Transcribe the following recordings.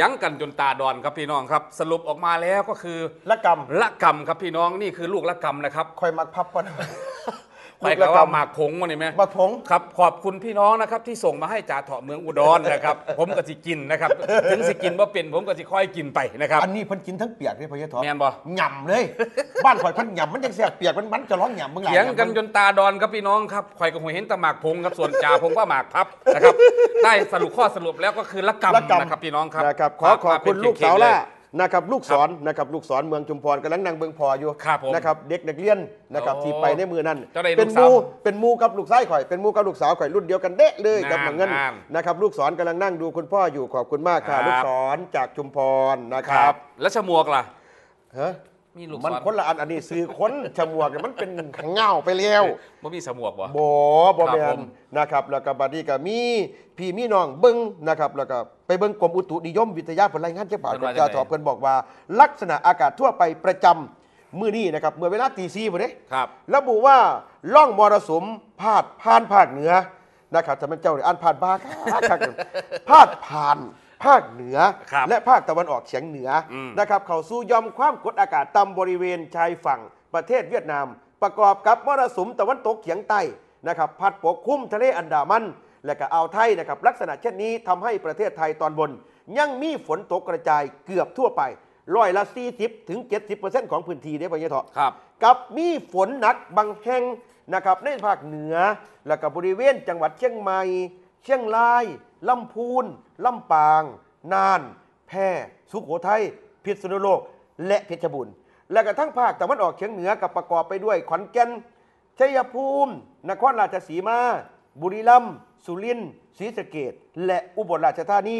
ถียงกันจนตาดอนครับพี่น้องครับ สรุปออกมาแล้วก็คือละกรรมละกรรมครับพี่น้องนี่คือลูกละกรรมนะครับคอยมักพับปะ ไปกับว่าหมากผงมานี่ไหมมักผงครับขอบคุณพี่น้องนะครับ ที่ส่งมาให้จ่าเถาะเมืองอุดรนะครับ ผมก็สิกินนะครับ ถึงสิกินว่าเป็นผมก็สิค่อยกินไปนะครับอันนี้เพิ่นกินทั้งเปียกเลยพ่อเยทอแม่นบ่หย่ำเลย บ้านข่อยเพิ่นหย่ำมันยังแซ่บเปียกมันมันจะร้องหย่ำมึงหลายเถียงกันหำจนตาดอนครับพี่น้องครับข่อยกับหัวเห็นแตหมากผงครับส่วนจ่าผมว่าหมากพับนะครับได้สรุปข้อสรุปแล้วก็คือละกรรมละกรรมนะครับพี่น้องครับนะครับขอขอบคุณมลูกเป็นสาวเค้ล่าๆเย นะครับลูกศรนะครับลูกศรเมืองชุมพรกำลังนั่งเบิงพออยู่ครับผมนะครับเด็กนักเรียนนะครับโอ้ที่ไปในมือนั้นเจ้าได้เป็นลูกหสาว มูเป็นหมูกับลูกชายข่อยเป็นหมูกับลูกสาวข่อยรุ่นเดียวกันเดะเลยกับงามหมังเงินงามนะครับลูกศรกำลังนั่งดูคุณพ่ออยู่ขอบคุณมากค่ะ ครับ ลูกศรจากชุมพรนะคครัรับบ แล้วฉมวกล่ะ ฮะ มีลูกมันศรคนละอันอันนี้ซื้อค้นฉมวกเนี่ยมันเป็นเงาไปแล้วบ่มีสมวกบ่ บอบอครับแมผนมนะครับ แล้วก็บัดนี้ก็มีพี่มีน้องเบิ้งนะครับแล้วก็ไปเบิ้งกรมอุตุนิยมวิทยาผลรายงานเจ้าป่าเพิ่นกับว่าจ่าจังไดถอเพิ่นบอกว่า ลักษณะอากาศทั่วไปประจำมื้อนี้นะครับเมื่อเวลาตีสี่พอดี ครับ ระบุว่าล่องมรสุมพาดผ่านภาคเหนือนะครับถ้ามันเจ้าเนี่ยอ่านผ่านบ้าครับครับพาดผ่าน ภาคเหนือ ครับและภาคตะวันออกเฉียงเหนืออม นะครับเข้าสู่ยอมความกดอากาศต่ำบริเวณชายฝั่งประเทศเวียดนาม ประกอบกับมรสุมตะวันตกเฉียงใต้นะครับพัดปกคลุมทะเลอันดามัน และก็อ่าวไทยนะครับลักษณะเช่นนี้ทำให้ประเทศไทยตอนบน ยังมีฝนตกกระจายเกือบทั่วไปร้อยละ 40ถึง70%ของพื้นที่ได้ไปเนี่ยเถอะ ครับ กับมีฝนหนักบางแห่งนะครับในภาคเหนือ และก็บริเวณจังหวัดเชียงใหม่ เชียงราย ลำพูนลำปาง น่าน แพร่ สุโขทัยพิษณุโลก และเพชรบูรณ์และก็ทั้งภาคตะวันออกเฉียงเหนือกับประกอบไปด้วยขอนแก่นชัยภูมิ นครราชสีมา บุรีรัมย์สุรินทร์ศรีสะเกดและอุบลราชธานี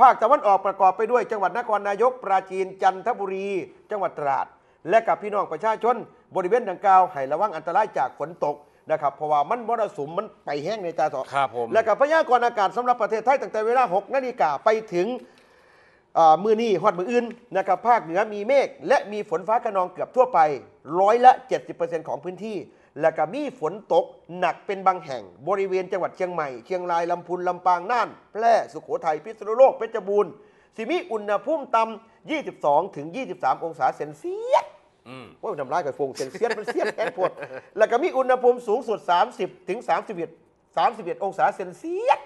ภาคตะวันออกประกอบไปด้วยจังหวัดนครนายก ปราจีนจันทบุรี จังหวัดตราด และกับพี่น้องประชาชน บริเวณดังกล่าวให้ระวังอันตรายจากฝนตก นะครับเพราะว่ามันมรสุมมันไปแห้งในตาต่อครับผม และกับพยากรณ์อากาศสำหรับประเทศไทยตั้งแต่เวลา6นาฬิกาไปถึงอ่ามือนี้ฮอดมืออื่นนะครับภาคเหนือมีเมฆและมีฝนฟ้าขนองเกือบทั่วไปร้อยละ 70%ของพื้นที่ และก็มีฝนตกหนักเป็นบางแห่ง บริเวณจังหวัดเชียงใหม่ เชียงรายลำพูนลำปางน่าน แพร่สุโขทัยพิษณุโลกเพชรบูรณ์สิมีอุณหภูมิต่ำ22 ถึง 23 องศาเซนเซียสอืม ว่าทำร้ายกับฟงเซียนเซียสมันเซียสแอนปวดแล้วก็มีอุณหภูมิสูงสุด 30 ถึง 31 31 องศาเซนเซียส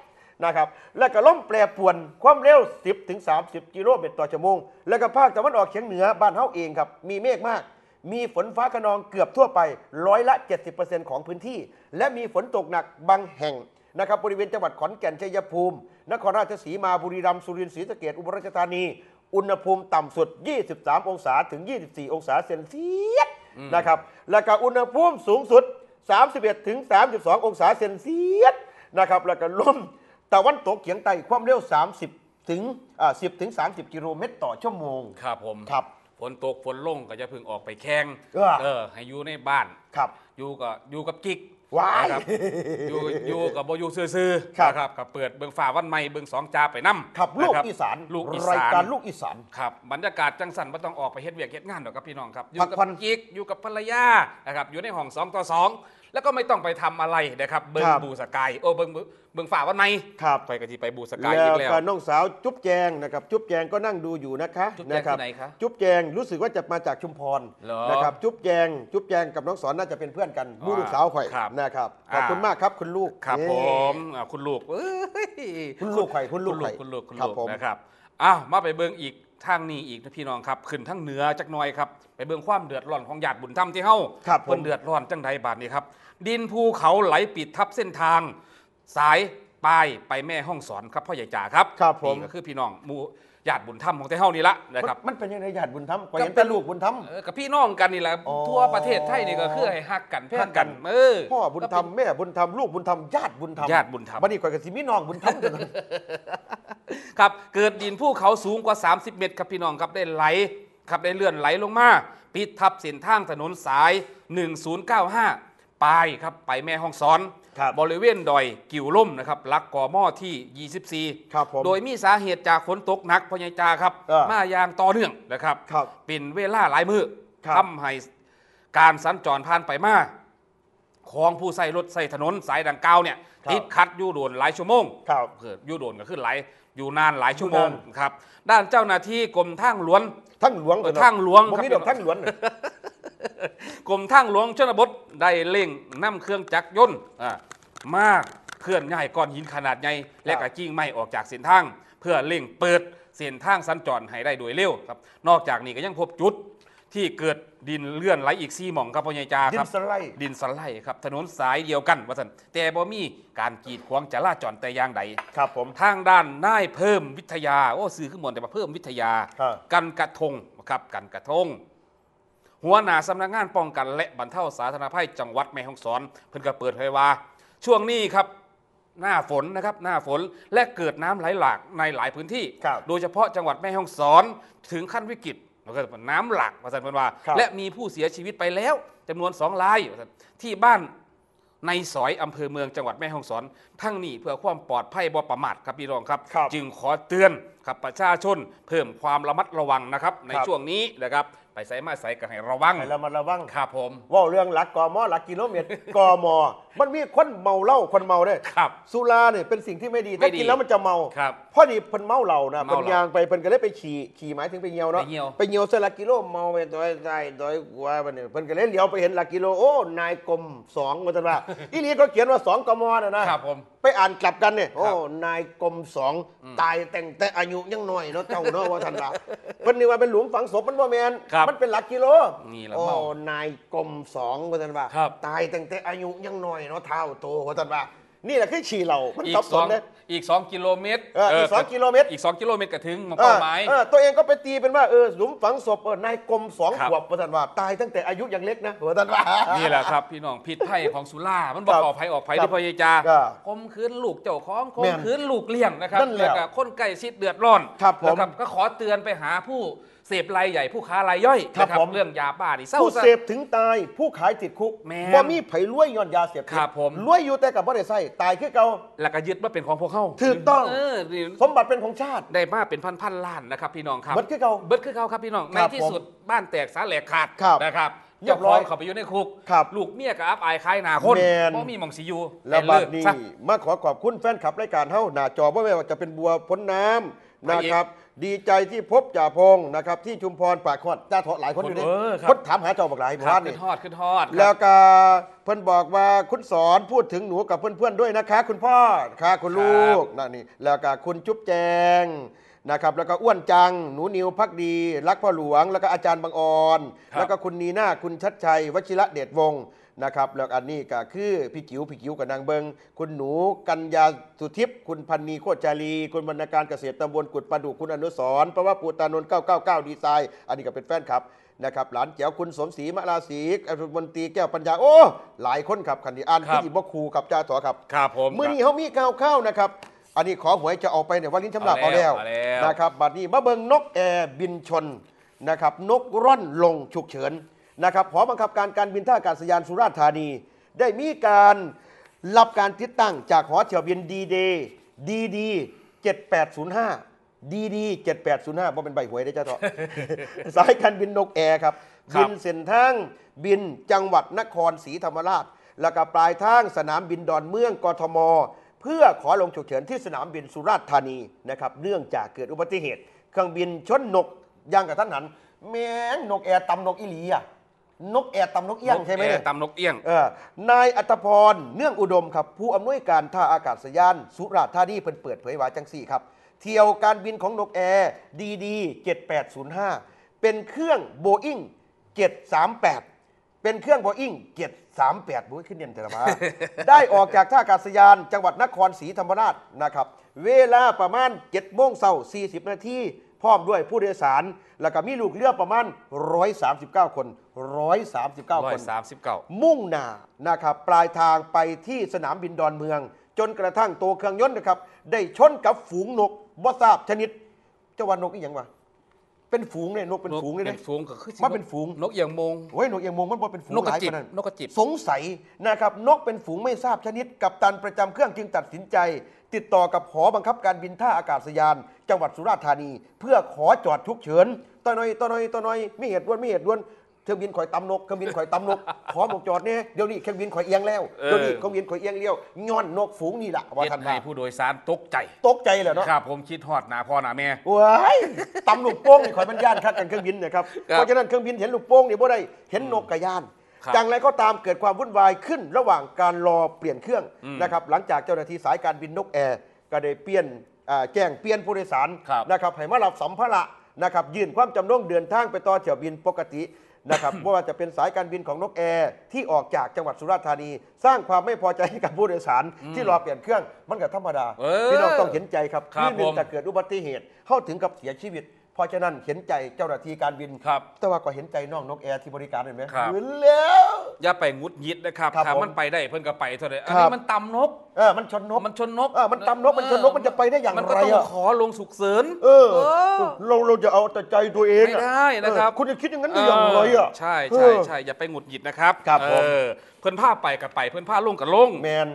นะครับ แล้วก็ลมแปรปวนความเร็ว 10 ถึง 30 กิโลเมตรต่อชั่วโมง แล้วก็ภาคตะวันออกเฉียงเหนือบ้านเฮาเองครับ มีเมฆมาก มีฝนฟ้าขนองเกือบทั่วไปร้อยละ 70%ของพื้นที่ และมีฝนตกหนักบางแห่งนะครับบริเวณจังหวัดขอนแก่นชัยภูมิ นครราชสีมาบุรีรัมย์สุรินทร์ศรีสะเกษอุบลราชธานี อุณหภูมิต่ำสุด 23 องศาถึง 24 องศาเซนเซียสนะครับ แล้วก็อุณหภูมิสูงสุด 31 ถึง 32 องศาเซนเซียสนะครับ แล้วก็ลมตะวันตกเฉียงใต้ความเร็ว 30 ถึงอ่า10 ถึง 30 กิโลเมตรต่อชั่วโมง ครับผม ครับ ฝนตกฝนลงก็จะพึ่งออกไปแข่ง เออเออให้อยู่ในบ้าน ครับ อยู่กับอยู่กับกิ๊ก ว้าย นะครับ อยู่อยู่กับบ่อยู่ซื่อๆครับ นะครับกับเปิดเบิ่งฝ่าวันใหม่เบิ่งสองจาไปนํครับลูกนะอีสานลูกอีรายสานการลูกอีสาน ครับบรรยากาศจังสันไม่ต้องออกไปเฮ็ดเวียกเฮ็ดงานหรอกครับพี่น้องครับอยู่พักกับผ่อน กิ๊กอยู่กับภรรยานะครับอยู่ในห้องสองต่อสอง แล้วก็ไม่ต้องไปทำอะไรนะครับเบิ่งครับบูสกายโอ้เบิ่งเบิ่งฝ่าวันใหม่ครับไปกะทีไปบูสกายแล้อีวกแล้วก็น้องสาวจุ๊บแจงนะครับจุ๊บแจงก็นั่งดูอยู่นะคะจุ๊บแจงนะครัที่ไหนคะจุ๊บแจงรู้สึกว่าจะมาจากชุมพรเหรอนะครับจุ๊บแจงจุ๊บแจงกับน้องสอนน่าจะเป็นเพื่อนกันอ๋อมู่ลูกสาวข่อยครับนะครับขอ่าอบคุณมากครับคุณลูกครับนี่ผมอ่าคุณลูกเอ้ยคุณลูกไข่คุณลูกไข่คุณลูกคุณครับลูกผมนะครับอ้าวมาไปเบิ่งอีก ทางนี้อีกนะพี่น้องครับขึ้นทั้งเหนือจักหน่อยครับไปเบิ่งความเดือดร้อนของญาติบุญธรรมที่เฮาครับผม เพิ่นเดือดร้อนจังใดบาดนี้ครับดินภูเขาไหลปิดทับเส้นทาง สาย ปลายไปแม่ห้องสอนครับพ่อใหญ่จ่าครับครับผม นี่ก็คือพี่น้องหมู่ญาติบุญธรรมของที่เฮานี่ละนะครับมันมันเป็นยังไงญาติบุญธรรมข่อยก็เห็นเป็แต่นลูกบุญธรรม เออกับพี่น้องกันนี่แหละอ๋อ ทั่วประเทศไทยนี่ก็คือให้ฮักกันแพฮังกกักันนเออ พ่อบุญธรรมแม่บุญธรรมลูกบุญธรรมญาติบุญธรรมญาติบุญธรรม บัดนี้ข่อยกับสิมีน้องบุญธรรมกันครับเกิดดินภูเขาสูงกว่า 30 เมตรครับพี่น้องครับได้ไหลครับได้เลื่อนไหลลงมาปิดทับเส้นทางถนนสาย 1095ปลายครับไปแม่ห้องสอน ครับบริเวณดอยกิ่วล่มนะครับลักก่อหม้อที่ 24 ครับผมโดยมีสาเหตุจากฝนตกหนักพญายจาครับ เออ มาอย่างต่อเนื่องนะครับ ครับ เป็นเวลาหลายมือครับ ทำให้การสัญจรผ่านไปมาของผู้ใส่รถใส่ถนนสายดังกล่าวเนี่ยติดขัดอยู่โดนหลายชั่วโมง ครับ เกิดอยู่โดนก็ขึ้นหลายอยู่นานหลายชั่วโมงอยู่นาน ครับ ด้านเจ้าหน้าที่กรมทางหลวงทั้งหลวงเออทางหลวงผมครับมีดอกทั้งหลวงน่ะ กรมทางหลวงชนบทได้เร่งนำเครื่องจักรยนต์อ่ามาเคลื่อนย้ายก้อนหินขนาดใหญ่และกระกิ้งไม้ออกจากเส้นทาง เพื่อเร่งเปิดเส้นทางสัญจรให้ได้โดยเร็วครับ นอกจากนี้ก็ยังพบจุดที่เกิดดินเลื่อนไหลอีกซีหม่องครับพ่อใหญ่จาดิครันบสไลด์ดินสไลด์ครับถนนสายเดียวกันว่าสันแต่บ่มีการกีดขวางจราจรแต่อย่างใดครับผมทางด้านนายเพิ่มวิทยาโอ้ซื้อขึ้นหมดแต่มาเพิ่มวิทยาครับกันกระทงครับกันกระทง หัวหน้าสำนักงานป้องกัน และบรรเทาสาธารณภัยจังหวัดแม่ฮ่องสอน เพิ่นก็เปิดเผยว่า ช่วงนี้ครับหน้าฝนนะครับหน้าฝนและเกิดน้ำไหลหลากในหลายพื้นที่ครับโดยเฉพาะจังหวัดแม่ฮ่องสอนถึงขั้นวิกฤตแล้วก็น้ำหลากว่าสันเพิ่นว่าครับและมีผู้เสียชีวิตไปแล้วจำนวนสองรายว่าซั่นที่บ้านในสอยอำเภอเมืองจังหวัดแม่ฮ่องสอน ทั้งนี้เพื่อความปลอดภัยบ่ประมาทครับพี่รองครับครับจึงขอเตือนครับประชาชนเพิ่มความระมัดระวังนะครับในครับช่วงนี้นะครับ ไปใส่มาใส่กันให้ระวังให้เรามาระวังครับผมเว่าเรื่องหลักกมหลักกิโลเมตรกมมันมีคนเมาเหล้าคนเมาเด้ครับสุราเนี่ยเป็นสิ่งที่ไม่ดีไม่ถ้าดีกินแล้วมันจะเมาครับพอดีเพิ่นเมาเหล้านะเมาเพิ่นเหล้ายางไปเพิ่นก็เลยไปขี่ขี่หมายถึงไปเหี่ยวเนาะไปเหี่ยวไปเหี่ยวเสยหลักกิโลเมาไปโดยใจโดยกว่าบัดนี้เพิ่นก็เลยเลี้ยวไปเห็นหลักกิโลโอ้นายกรมสองว่าซั่นว่าอีนี่ก็เขียนว่าสองกมน่ะนะครับผมไปอ่านกลับกันเนี่ยโอ้ครับนายกรมสองตายแต่งแต่อายุยังน้อยเนาะเจ้าเนาะว่าท่านว่าเพิ่นนี่ว่าเป็นหลุมฝังศพมันบ่แม่นครับมันเป็นหลักกิโลนี่แหละโอ้เมานายกรมสองว่าท่านว่าครับ ตายตั้งแต่อายุยังน้อยเนาะเท่าโตว่าท่านว่า นี่แหละคือฉี่เหล่ามันอีสักบสสอนงเลยอีกสองกิโลเมตรเอออีกสองกิโลเมตร อีกสองกิโลเมตรก็ถึงเอเป้าอหมายเออตัวเองก็ไปตีเป็นว่าเออหลุมฝังศพเออนายกรมสองครับ ขวบว่าท่านว่า ตายตั้งแต่อายุยังเล็กนะว่าท่านว่า นี่แหละครับ พี่น้องพิษภัยของสุรามันบอกครับออกภัยออกภัยครับที่พยาจาครับคมคืนลูกเจ้าของคแม่มนคืนลูกเลี้ยงนะครับนั่นแหละแล้วก็คนใกล้ชิดเดือดร้อนครับผม แล้วก็ขอเตือนไปหาผู้ เสพรายใหญ่ผู้ค้ารายย่อยครับนะผม เรื่องยาบ้านี่เศร้าผู้ซะ เสพถึงตายผู้ขายติดคุกแม่นบ่มีไผรวยย้อนยาเสพติดครับผม รวยอยู่แต่กับบ่ได้ใส่ตายคือเก่า แล้วก็ยึดมาเป็นของพวกเขาถูกต้อง เออนี่สมบัติเป็นของชาติ ได้มาเป็นพันพันๆล้านนะครับพี่น้องครับ เบิดคือเก่า เบิดคือเขาครับพี่น้อง คในรับที่ผมสุดบ้านแตกสาแหลกขาดครับนะครับเรียเจ้าบขร้อองยเขาไปอยู่ในคุก ครับลูกเมียกับอับอายคายหนาคนแม่น เพราะมีหมองสีอยู่แล้วบัดให้นี้เลิกซะ มาขอขอบคุณแฟนคลับรายการเฮาหน้าจอบ่แม่ว่าจะเป็นบัวพ้นน้ำไปนะอีกครับ ดีใจที่พบจ่าพงนะครับที่ชุมพรปากคอดจ่าทอหลายคนอยู่นี่เออครับ คนถามหาเจ้าบักหลายครับบ้านขึ้นี่นทอดขึ้นทอดครับแล้วก็เพิ่นบอกว่าคุณสอนพูดถึงหนูกับเพื่อนๆด้วยนะคะ คุณพ่อค่ะคุณลูกนั่นนี่แล้วก็คุณจุ๊บแจงนะครับแล้วก็อ้วนจังหนูนิวพักดี รักพ่อหลวง แล้วก็อาจารย์บางออนครับแล้วก็คุณนีน่าคุณชัดชัยวชิระเดชวงศ์ นะครับแล้วอันนี้ก็คือพี่จิ๋วพี่จิ๋วกับนางเบิง คุณหนูกัญญาสุทิพย์คุณพันนีโคตรจารี คุณบรรณาการเกษตรตำบลกุดประดุกคุณอนุสรณ์เพราะว่าปูตานนท์999 ดีไซน์ อันนี้ก็เป็นแฟนครับนะครับหลานแจ๋วคุณสมศรีมะลาศรีอภิมนตรีแก้วปัญญาโอ้ หลายคนครับคันดีอ่านครับ ที่บ่ครูกับจ้าถอครับ ครับผม มื่อนี้เขามีข่าวข้าวนะครับ อันนี้ขอหวยจะออกไปเนี่ยวันลิ้นชำลาบเอาเอาแล้แล้ววเอาแล้ว นะครับบัดนี้มาเบิงนกแอร์บินชนนะครับ นกร่อนลงฉุกเฉิน นะครับหอบังคับการการบินท่าอากาศยานสุราษฎร์ธานี ได้มีการรับการติดตั้งจากหอเที่ยวบินดีเดย์ดีดี7805ดีดี7805เพราะเป็นใบหวยได้อจ้าต่อ สายการบินนกแอร์ครับ ครับ บินเส้นทางบินจังหวัดนครศรีธรรมราช แล้วก็ปลายทางสนามบินดอนเมืองกทม เพื่อขอลงฉุกเฉินที่สนามบินสุราษฎร์ธานีนะครับเนื่องจากเกิดอุบัติเหตุ เครื่องบินชนนกย่างกับท่านหันแม่งนกแอร์ตำนกอีหลีอะ นกแอร์ตำนกเอี้ยงใช่ไหมนกเนี่ยแอร์ตำนกเอี้ยงเออนายอัตพรเนื่องอุดมครับ ผู้อำนวยการท่าอากาศยาน สุราษฎร์ธานีเพิ่นเปิดเผยว่าจังสี่ครับ เที่ยวการบินของนกแอร์ดีดี7805เป็นเครื่องโบอิง738เป็นเครื่องโบอิง738บุ้ยขึ้นเด่นแต่ละมาได้ออกจากท่าอากาศยาน จังหวัดนครศรีธรรมราชนะครับ เวลาประมาณ7โมงเช้า40นาที พร้อมด้วยผู้โดยสาร แล้วก็มีลูกเรือประมาณ 139 คน 139 คน 139 มุ่งหน้านะครับปลายทางไปที่สนามบินดอนเมือง จนกระทั่งตัวเครื่องยนต์นะครับ ได้ชนกับฝูงนกบ่ทราบชนิดเจ้าว่านกอีหยังวะ เป็นฝูงเลยนกเป็นฝูงเลยเป็นะนฝูงก็คือสิมันเป็นฝูงนกเอี่ยงโมงโอ้ยนกเอียงมงมันบ่เป็นฝูงนกกระหลายจิบขนาดนกกระจิบ สงสัยนะครับนกเป็นฝูงไม่ทราบชนิด กับตันประจำเครื่องจึงตัดสินใจ ติดต่อกับหอบังคับการบินท่าอากาศยาน จังหวัดสุราษฎร์ธานี เพื่อขอจอดทุกเฉินต่อหน่อยต่อหน่อยต่อหน่อยมีเหตุด่วนมีเหตุด่วน เครื่องบินข่อยตำนกเครื่องบินข่อยตำนก ขอบอกจอดเนี่ยเดี๋ยวนี้เครื่องบินข่อยเอียงแล้วเออเดี๋ยวนี้เครื่องบินข่อยเอียงเลี้ยวย้อนนกฝูงนี่แหละว่าเฮ็ดท่านให้ว่าผู้โดยสารตกใจ ตกใจเลยเนาะครับ ผมคิดฮอดหน้าพ่อหน้าแม่ ว้ายตำลูกโป่งนี่ข่อยมันย่านคักกันเครื่องบินนะครับครับเพราะฉะนั้นเครื่องบินเห็นลูกโป่งนี่บ่ได้เห็นนกกระย่านครับจังไรก็ตามเกิดความวุ่นวายขึ้นระหว่างการรอเปลี่ยนเครื่องอืมนะครับหลังจากเจ้าหน้าที่สายการบินนกแอร์ก็ได้เปลี่ยนอ่าแจ้งเปลี่ยนผู้โดยสาร ครับ นะครับให้มารับสัมภาระนะครับยื่นความจำนงเดินทางไปต่อเที่ยวบินปกติ นะครับ ไม่ว่าจะเป็นสายการบินของนกแอร์ที่ออกจากจังหวัดสุราษฎร์ธานี สร้างความไม่พอใจให้กับผู้โดยสารที่รอเปลี่ยนเครื่องมันก็ธรรมดาเออพี่น้องต้องเห็นใจครับครับที่หนึ่ผงมถ้าเกิดอุบัติเหตุเข้าถึงกับเสียชีวิต เพราะฉะนั้นเห็นใจเจ้าหน้าที่การบิน ครับ แต่ว่าก็เห็นใจน้องนกแอร์ที่บริการเห็นไหมครับเหมือนแล้ว อย่าไปงุดหยิดนะครับครับถ้าผมมันไปได้เพิ่นก็ไปเท่านั้นอันครันี้บมันตำนก เออมันชนนกมันชนนกเออมันตำนกมันชนนกมันจะไปได้อย่างมันก็ไรต้องอะขอลงฉุกเฉินเออเออเราเราจะเอาแต่ใจตัวเองอะไม่ได้นะครับ เออคุณจะคิดอย่างนั้นได้อย่างไรอะใช่เอใช่อใช่อย่าไปหงุดหงิดนะครับครับผม เออเพิ่นพาไปกับไปเพิ่นพาลงกับลง แมน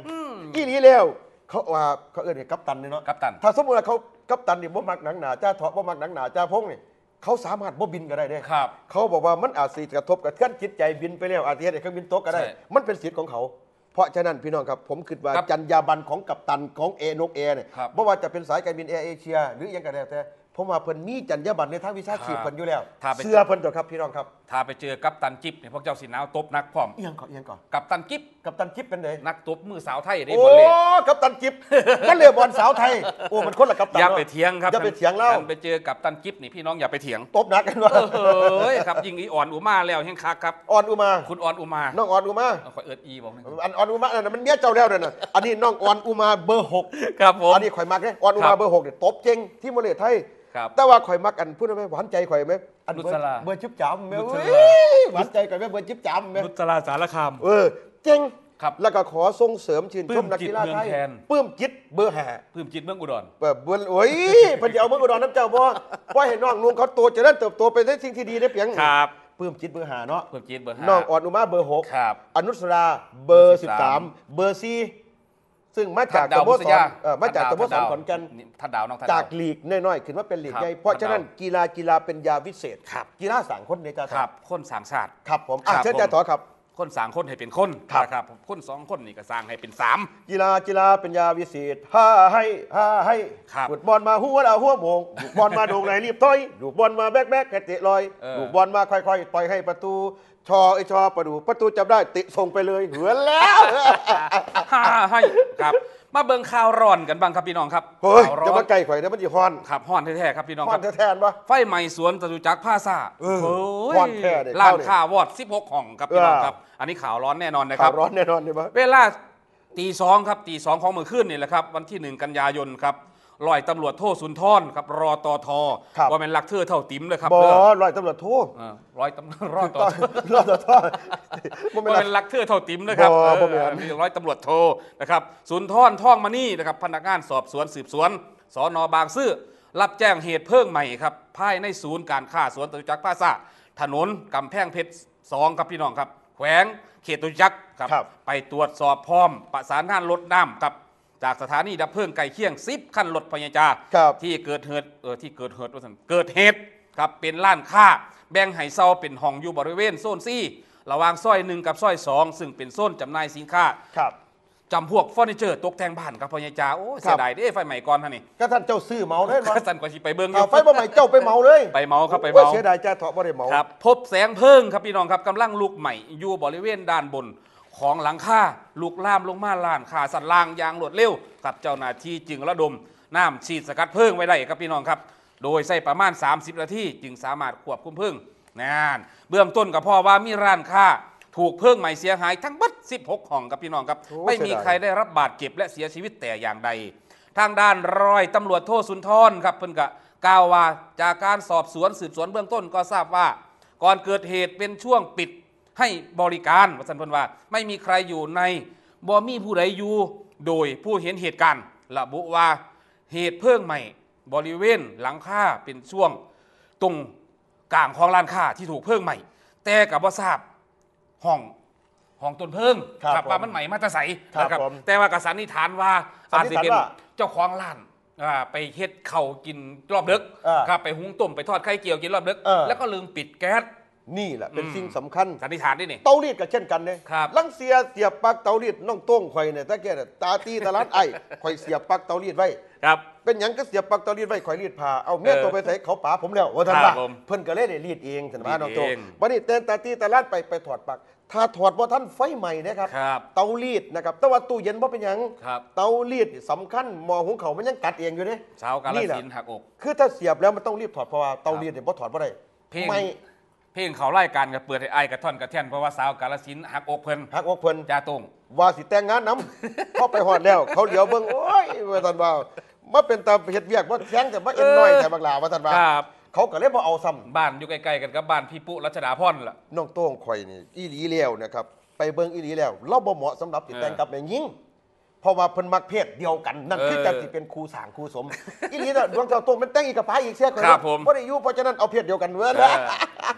อีนี้แล้วเขาว่าเขาเอิ้นให้กัปตันเนี่ยเนาะกัปตัน ถ้าสมมติว่าเขากัปตันเนี่ยบ่มักหนังหนาจ้าเถาะบ่มักหนังหนาจ้าพงเนี่ย เขาสามารถบ่บินก็ได้เด้ครับ เขาบอกว่ามันอาจสิกระทบกับเคลื่อนจิตใจบินไปแล้วอาจจะเฮ็ดให้เครื่องบินตกก็ได้ ใช่มันเป็นสิทธิ์ของเขา เพราะฉะนั้นพี่น้องครับผมคิดว่าครับจรรยาบรรณของกัปตันของเอนกแอร์เนี่ยครับบ่ว่าจะเป็นสายการบินแอร์เอเชีย หรืออยังก็แล้วแต่ผมว่าเพิ่นมีจรรยาบรรณในทางวิชาชีพครับ เพิ่นอยู่แล้วถ้าไปเสื้อเพิ่นตัวครับพี่น้องครับถ้าไปเจอกัปตันจิ๊บเนี่ยพวกเจ้าสิหนาวตบนักพร้อม เอียงก่อนเอียงก่อนกัปตันจิ๊บกัปตันจิ๊บเป็นไงนักตบมือสาวไทยได้โอ้บอลเล่กัปตันจิ๊บมันเรือบอลสาวไทยโอ้มันคนละกัปตันอย่านะไปเถียงครับอย่าไปเถียงเล่าท่นไปเจอกับตันจิ๊บนี่พี่น้องอย่าไปเถียงตบหนักกันว่าเฮ้ยครับยิงอีอ่อนอุมาแล้วแห่งคักครับอ่อนอุมาคุณอ่อนอุมาน้องอ่อนอุมาเอาขอเอิร์ดอีบอกหนึงอันอ่อนอุมานั่นนะมันเมียเจ้าแล้วนั่นน่ะอันนี้น้องอ่อนอุมาเบอร์หกครับผมอันนี้ข่อยมักเนี่ยอ่อนอุคมารับเบอร์หกเนี่ยตบเจงที่โมเลไทย ครับแต่ว่าข่อยมักอันพูดได้ไหมหวานใจข่อยไหมอันนุเบอชร์ราเบอร์จิ๊บจ๋ำไหมนุชราเว้ยหวานใจข่อยไหมเบอร์จิ๊บจ๋ำไหมนุชราสารคาม เออเจ๋งครับแล้วก็ขอส่งเสริมชื่นปลื้ชมมนักจิตกีฬาไทยเมืองแคน ปลื้มจิตเบอร์ห้าปลื้มจิตเมืองอุดรเปิดเบอร์โอ้ยเพิ่นจะเอาเมืองอุดรน้ำเจ้าบ่ว่าให้น้องนุ่งเขาโตเจะได้เติบโตไปได้สิ่งที่ดีได้เพียงครับ ปลื้มจิตเบอร์ห้าเนาะปลื้มจิตเบอร์ห้า น้องอ่อนอุมาเบอร์หกครับอนุสราเบอร์เบอร์สิสิบบสาสามมเบอร์ซี ซึ่งมาจากทัดสดาวโมบุสษรยาเอ่อมาจากสทัดโมดาวสรขอนแก่นทัดดาวน้องทัดจาดาวกลีกน้อยๆขึ้นมาเป็นลีกครับใหญ่เพราะฉะนั้นทัดดาวกีฬากีฬาเป็นยาวิเศษครับกีฬาสังคนในจาครับคนสร้างชาติครับผมอะครับเชิญผมจ่าถอครับคนสร้างคนให้เป็นคนครับนะครับคนสองคนนี่ก็สร้างให้เป็นสามกีฬากีฬาเป็นยาวิเศษฮ่าให้ฮ่าให้ครับดูดบอลมาหัวดาวหัวโมงดูดบอลมาโด่งไหนรีบถอยดูดบอลมาแบกแบกแกะเตะลอยเออดูดบอลมาค่อยๆต่อยให้ประตู ชอไอชอประดูประตูจับได้ติส่งไปเลยเหมือนแล้ว ฮ่าให้ครับ มาเบิ่งข่าวร้อนกันบ้างครับพี่น้องครับเฮ้ยข่าวร้จะอมานไก่ข่อยเดี๋ยวมันจะฮอนครับฮ้อนแท้ๆครับพี่น้องฮคอรันบ แท้ๆปะ ไฟไหม้สวนจตุจักรพลาซ่าเออโอ้ยฮ้อนแท้เนี่ยร้านเข้าเนี่ยค้าวอด 16ห้องครับพี่น้องเออ ครับ อันนี้ข่าวร้อนแน่นอนนะคข่ารัวบร้อนแน่นอนเนี่ยปะ เวลาตีสองครับตีสองของเมื่อคืนนี่แหละครับ วันที่หนึ่งกันยายนครับ ลอยตำรวจโทษสุนทรครับรอตอทอครับ ว่าเป็นลักเทอเท่าติ๋มเลยครับบอเด้อลอยตำรวจโทษเออร้อยตำรวจรอดต่อรอดต่อท่อบ่แม่นว่าไรเป็นลักเทอเท่าติ๋มนะครับบ่เออบ่แม่น มีร้อยตำรวจโทนะครับสุนทรท่องมานี่นะครับพนักงานสอบสวนสืบสวนสอนอบางซื่อรับแจ้งเหตุเพิ่งใหม่ครับภายในศูนย์การค้าสวนตุจักรพลาซ่าถนนกำแพงเพชรสองครับพี่น้องครับ แขวงเขตตุจักรครับ ครับ ไปตรวจสอบพร้อมประสานงานรถน้ำครับ จากสถานีดับเพลิงไก่เคียงซิบขั้นรถพยาจาครับ ที่เกิดเหตุเออที่เกิดเหตุว่าซั่นเกิดเหตุครับเป็นร้านค้า แบ่งให้เซาเป็นห้องอยู่บริเวณโซนซี่ระหว่างซอยหนึ่งกับซอยสองซึ่งเป็นโซนจำหน่ายสินค้าครับ จำพวกเฟอร์นิเจอร์ตกแต่งบ้านครับพยาจาโอ้ครับเสียดายเด้ไฟใหม่ก่อนท่านนี่ก็ท่านเจ้าซื้อเมาเลยข้ามาสันกว่าสิไปเบิ้งอเอายู่ ไฟบ่ใหม่เจ้าไปเมาเลยไปเมาครับไปโอ้ยเมาเสียดายจ้าเถาะบ่ได้เมา ครับพบแสงเพลิงครับพี่น้องครับกำลังลุกใหม่อยู่บริเวณด้านบน ของหลังคาลุกลามลงมาลานขาสันล่างอยางรวดเร็วครับเจ้าหน้าที่จึงระดมน้ำฉีดสกัดเพลิงไว้ได้ครับพี่น้องครับ โดยใช้ประมาณ 30 นาทีจึงสามารถควบคุมเพลิงนั่นเบื้องต้นกับพ่อว่ามีร้านค้าถูกเพลิงใหม่เสียหายทั้งบัด16ห้องครับพี่น้องครับโอ้ไม่มีเสียดายใครได้รับบาดเจ็บและเสียชีวิตแต่อย่างใด ทางด้านร้อยตำรวจโทสุนทรครับเพิ่นกะกล่าวว่าจากการสอบสวนสืบสวนเบื้องต้นก็ทราบว่า ก่อนเกิดเหตุเป็นช่วงปิด ให้บริการวัสันเพิ่นว่า ไม่มีใครอยู่ในบ่มีผู้ใดอยู่โดยผู้เห็นเหตุการณ์ระบุว่าเหตุเพลิงใหม่บริเวณหลังคาเป็นช่วงตรงกลางของร้านค้าที่ถูกเพลิงใหม่ แต่กับว่าทราบห้องห้องต้นเพลิงครับผมว่ามันใหม่มาแตะใสครับนะครับผมแต่ว่ากสันนิษฐานว่าสัอานจนิษจะฐานเป็นว่าเจ้าของร้านอ่าไปเฮ็ดเข่าวกินรอบดึกอ่าครับไปหุงต้มไปทอดไข่เจียวกินรอบดึกเออแล้วก็ลืมปิดแก๊ส นี่แหละเป็นอืมสิ่งสำคัญ สันนิษฐานนี่นี่ เตารีดก็เช่นกันเลยครับลังเสียเสียบปลักเตารีดน้องโต้งข่อยเนี่ยตะแกเนี่ยตาตีตาลัดไอ้ข่อยเสียบปลักเตารีดไว้ ครับ เป็นหยังก็เสียบปลักเตารีดไว้ข่อยรีดผ้าเอาเมียเออตัวไปใส่เขาป๋าผมแล้วว่าท่านครัว่าบผมเพิ่นก็เลยได้รีดเองท่านว่ารีดน้องโต้งเองวันนี้เต้นตาตีตาลัดไปไปถอดปลัก ถ้าถอดบ่ท่านไฟใหม่นะครับ ครับเตารีดนะครับ แต่ว่าตู้เย็นบ่เป็นหยังครับ เตารีดนี่สำคัญหมอหุงเขาวมันยังกัดเองอยู่เด้สาวกาลนี่แหละ สินธุ์หักอก คือถ้าเสียบแล้วมันต้องรีบถอดเพราะว่าเตารีดเนี่ยบ่ถอดบ่ได้เพลง ไม่ เพลงเขาไล่การกับเปิดให้ไอ้ายกระท่อนกระแท่นเพราะว่าสาวกาลสินธุ์หักอกเพิ่นหักอกเพิ่นจ้าตรง ว่าสิแต่งงานน้ำ พอไปหอดแล้ว เขาเหลียวเบิ่งโอ้ยว่าท่านว่ามาเป็นตาเฮ็ดเวียกว่าแข้งแต่ว่าเอ็นน้อยแต่บางลาว่าท่านว่าครับ เขาก็เลยบ่เอาซ้ำบ้านอยู่ใกล้ๆกันกับบ้านพี่ปุ๊รัชดาพรล่ะน้องโต้งข่อยนี่อีหลีแล้วนะครับ ไปเบิ่งอีหลีแล้ว เราบ่เหมาะสำหรับติดแต่งกับแม่หญิง เพราะว่าเพิ่นมักเพศเดียวกันนั่นคือเออจังสิเป็นครูสร้างครูสมอีหลีน่ะดวงเจ้าโต้งมันแต่งอีกกับพายอีกเสียก่อนครับผมบ่ได้อยู่เพราะฉะนั้นเอาเพศเดียวกันเว้ยเออ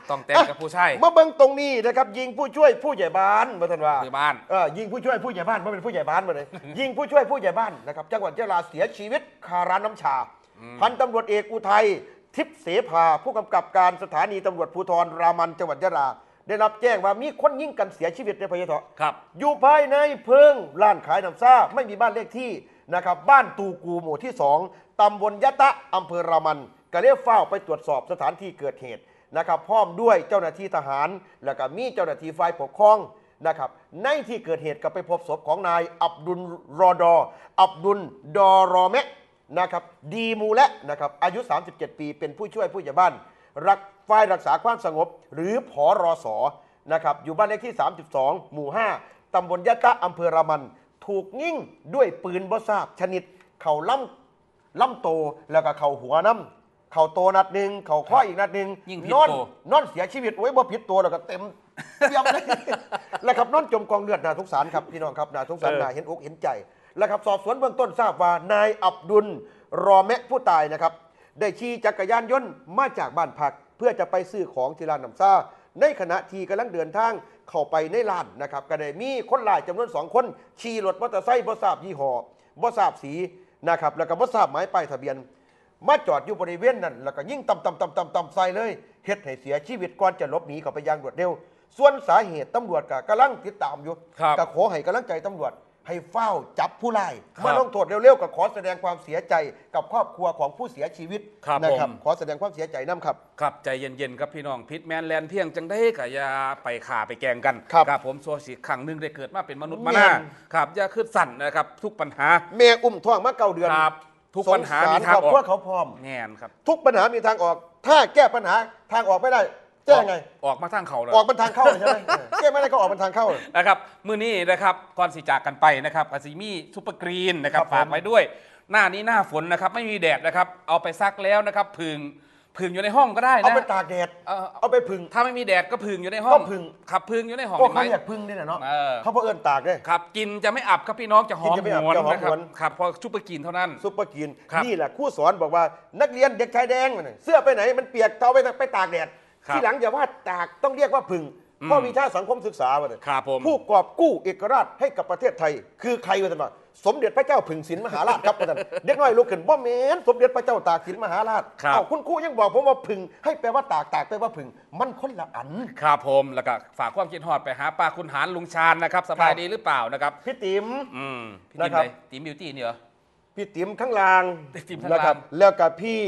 ต้องแต่งกับผู้ชายมาเบิ่งตรงนี้นะครับยิงผู้ช่วยผู้ใหญ่บ้านว่าท่านว่าในบ้านเออยิงผู้ช่วยผู้ใหญ่บ้านไม่เป็นผู้ใหญ่บ้านมาเลยยิงผู้ช่วยผู้ใหญ่บ้านนะครับจังหวัดยะลาเสียชีวิตคาร้านน้ำชาพันตำรวจเอกอุทัยทิพย์เสภาผู้กำกับการสถานีตำรวจภูธรรามันจังหวัดยะลา ได้รับแจ้งว่ามีคนยิงกันเสียชีวิตในพะเยาเถาะครับ อยู่ภายในเพิงร้านขายน้ำซ่าไม่มีบ้านเลขที่นะครับ บ้านตูกูหมู่ที่ 2 ตำบลยะตะอำเภอรามันก็เรียกเฝ้าไปตรวจสอบสถานที่เกิดเหตุนะครับพร้อมด้วยเจ้าหน้าที่ทหาร แล้วก็มีเจ้าหน้าที่ฝ่ายปกครองนะครับในที่เกิดเหตุก็ไปพบศพของนายอับดุลรอดอ อับดุลดอรอแมะนะครับดีมูและนะครับอายุ 37 ปี เป็นผู้ช่วยผู้ใหญ่บ้าน รัก ฝ่ายรักษาความสงบ หรือผอรอสอนะครับอยู่บ้านเลขที่ 32 หมู่ 5 ตำบลยะตะอำเภอรามัน ถูกยิงด้วยปืนบ่ทราบชนิด เข่าล่ำล่ำโตแล้วก็เข่าหัวน้ำเข่าโตนัดหนึ่งเข่าข้ออีกนัดหนึ่งยิงผิดนอนตัวนอนเสียชีวิตโอ้ยบ่ผิดตัวแล้วก็เต็มเยี่ยมเลย แล้วครับนอนจมกองเลือดนาทุกสารครับพี่น้องครับนาทุกสารเออนาเห็นอกเห็นใจแล้วครับสอบสวนเบื้องต้นทราบว่านายอับดุลรอแมะผู้ตายนะครับ ได้ขี่จักรยานยนต์มาจากบ้านพัก เพื่อจะไปซื้อของที่ร้านน้ำซ่า ในขณะที่กำลังเดินทางเข้าไปในร้านนะครับก็ได้มีคนหลายจำนวนสองคนขี่รถมอเตอร์ไซค์บ่ทราบยี่ห้อบ่ทราบสีนะครับแล้วก็บ่ทราบหมายป้ายทะเบียน มาจอดอยู่บริเวณนั้น แล้วก็ยิ่งตำตำตำตำตำใส่เลยเฮ็ดให้เสียชีวิตก่อนจะหลบหนีเข้าไปอย่างรวดเร็ว ส่วนสาเหตุตำรวจก็กำลังติดตามอยู่ครับ ก็ขอให้กำลังใจตำรวจ ให้เฝ้าจับผู้ร้ายครับมาลงโทษเร็วๆก็ขอแสดงความเสียใจกับครอบครัวของผู้เสียชีวิตครับนะครับผม ขอแสดงความเสียใจน้ำครับ ครับใจเย็นๆครับพี่น้องพิษแมนแลนเพียงจังได้กะยาไปขาไปแกล้งกันครับผมโซสิครั้งหนึ่งได้เกิดมาเป็นมนุษย์มาแม่หน้านครับอย่าขึ้นสั่นนะครับ ทุกปัญหาแม่อุ้มท้องมาเก้าเดือนครับทุกปัญหาสงสรมีทางครอบออกครัวเขาพร้อม แน่นครับ ทุกปัญหามีทางออก ถ้าแก้ปัญหาทางออกไม่ได้ แก้ไง ออกมาทางเขาเลย ออกเป็นทางเข้าเลยใช่ไหมเออแก้ไม่ได้ก็ออกเป็นทางเข้านะครับมื้อนี้นะครับก่อนสิจากกันไปนะครับกสิมีซุปเปอร์กรีนนะครับครับผม ฝากไว้ด้วย หน้านี้หน้าฝนนะครับไม่มีแดดนะครับเอาไปซักแล้วนะครับพึ่งพึ่งอยู่ในห้องก็ได้เอานะ ไปตากแดดเออ เอาไปผึ่ง ถ้าไม่มีแดดก็พึ่งอยู่ในห้องก็ผึ่ง ขับพึ่งอยู่ในห้องโอ้เห็นไหม เขาอยากพึ่งนี่แหละเนาะเออ เขาเพราะเอิญตากด้วยครับกินจะไม่อับครับพี่น้องจะหอมกินจะไม่อับหวนจะหอมนะครับหวนครับเพราะซุปเปอร์กรีนเท่านั้น ซุปเปอร์กินครับ นี่แหละครู่สอนบอกว่านักเรียนเด็กชายแดงน่ะเสื้อไปไหนมันเปียกเอาไปไปตากแดด ครับที่หลังอย่าว่าตากต้องเรียกว่าผึ่งอืม เพราะวิชาสังคมศึกษาว่าเนี่ยครับผม ผู้กอบกู้เอกราชให้กับประเทศไทย คือใครวะท่านว่าสมเด็จพระเจ้าผึ่งศิลป์มหาราชครับท่านเด็กน้อยลุกขึ้นบ่แม่นสมเด็จพระเจ้าตากสินมหาราชครับ เอ้าคุณครูยังบอกผมว่าผึ่งให้แปลว่าตากตากแปลว่าผึ่งมันคนละอัน ครับผมแล้วก็ฝากความคิดฮอดไปหาป้าคุณหารลุงชาญนะครับสบายครับ ดีหรือเปล่านะครับ พี่ติ๋ม อืมพี่นะติ๋มครับ ไหนติ๋มบิวตี้นี่เหรอ พี่ติ๋มข้างล่างติ๋มข้างล่าง นะครับแล้วกับพี่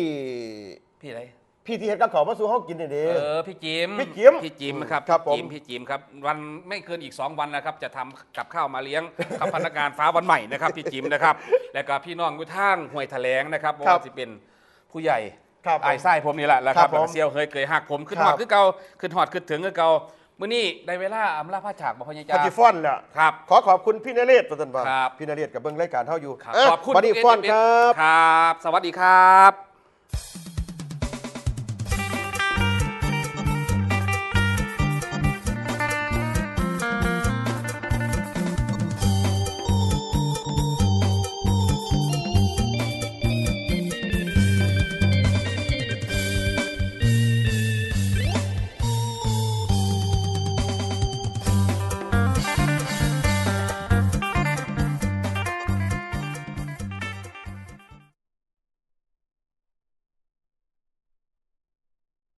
พี่อะไร พี่ที่เฮ็ดกับเขาวมาสู่ห้องกินนี่เด้เออพี่จิมพี่จิ๋มพี่จิมครับครับผม พี่จิมพี่จิมครับ วันไม่เกินอีก 2 วันนะครับ จะทำกับข้าวมาเลี้ยงกับพนักงานฟ้าวันใหม่นะครับพี่จิมนะครับ แล้วก็พี่น้องอยู่ทางห้วยแถลงนะครับครับว่าจะเป็นผู้ใหญ่ครับผมไอ้ไส้ผมนี่แหละแล้วครับครับผมแล้วก็เซียวเคยเคยหักผมขึ้นคหรัอบดขึ้นเก่าขึ้นหอดขึ้นถึงขึ้นเก่ามื้อนี้ได้เวลาอำลาพระฉากบ่พญาพัจาจิฟอนแหละครับ ขอขอบคุณพี่นเรศประตันบาครับ พี่นเรศกับเบิ้งรายการเท่าอยู่ครับเอ้ยขอบคุณบัดนี้ทุกฟอนเอ็นครับ ครับ สวัสดีครับ